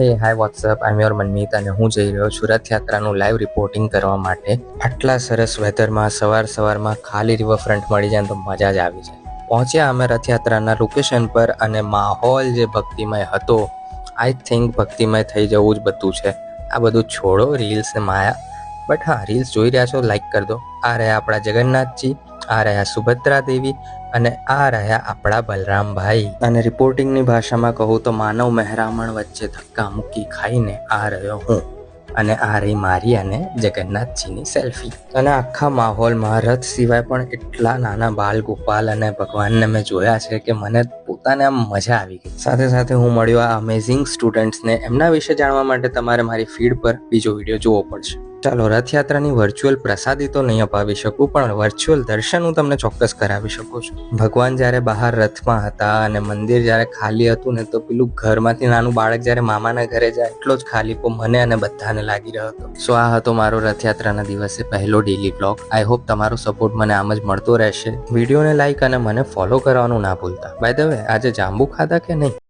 હે હાય WhatsApp I your Manmeet અને હું જઈ રહ્યો છું રથયાત્રાનું લાઈવ રિપોર્ટિંગ કરવા માટે. આટલા સરસ વેધરમાં સવાર સવારમાં ખાલી રિવરફ્રન્ટ મળી જાય તો મજા જ આવી જાય. પહોંચ્યા અમે રથયાત્રાના લોકેશન પર અને માહોલ જે ભક્તિમય હતો આઈ થિંક ભક્તિમય થઈ જવું જ બધું છે. આ બધું છોડો રીલ્સ ને માયા. બટ હા રીલ્સ જોઈ રહ્યા છો લાઈક કરી દો. આ રહ્યા આપણા જગન્નાથજી. આ રહ્યા સુભદ્રા દેવી અને આ રહ્યા આપણા બલરામભાઈ. અને રિપોર્ટિંગની ભાષામાં કહું તો માનવ મહેરામણ વચ્ચે ધક્કા મૂકી ખાઈને આ રહ્યો હું. અને આ રહી મારી અને જગન્નાથજીની સેલ્ફી અને આખા માહોલમાં રથ સિવાય પણ એટલા નાના બાલ ગોપાલ અને ભગવાનને મેં જોયા છે કે મને પોતાને આમ મજા આવી ગઈ. સાથે સાથે હું મળ્યો આ અમેઝિંગ સ્ટુડન્ટ્સને એમના વિશે જાણવા માટે તમારે મારી ફીડ પર બીજો વીડિયો જોવો પડશે. ચાલો રથયાત્રાની વર્ચ્યુઅલ પ્રસાદી તો નહીં અપાવી શકું, પણ વર્ચ્યુઅલ દર્શન હું તમને ચોક્કસ કરાવી શકું છું. ભગવાન જ્યારે બહાર રથમાં હતા અને મંદિર જ્યારે ખાલી હતું ને, તો પેલું ઘરમાંથી નાનું બાળક જ્યારે મામાના ઘરે જાય, એટલો જ ખાલીપો મને અને બધાને લાગી રહ્યો હતો. સો આ હતો મારો રથયાત્રાના દિવસે પહેલો ડેલી બ્લોગ આઈ હોપ તમારો સપોર્ટ મને આમ જ મળતો રહેશે. વિડીયોને લાઇક અને મને ફોલો કરવાનું ના ભૂલતા. બાય ધ વે આજે જાંબુ ખાધા કે નહીં?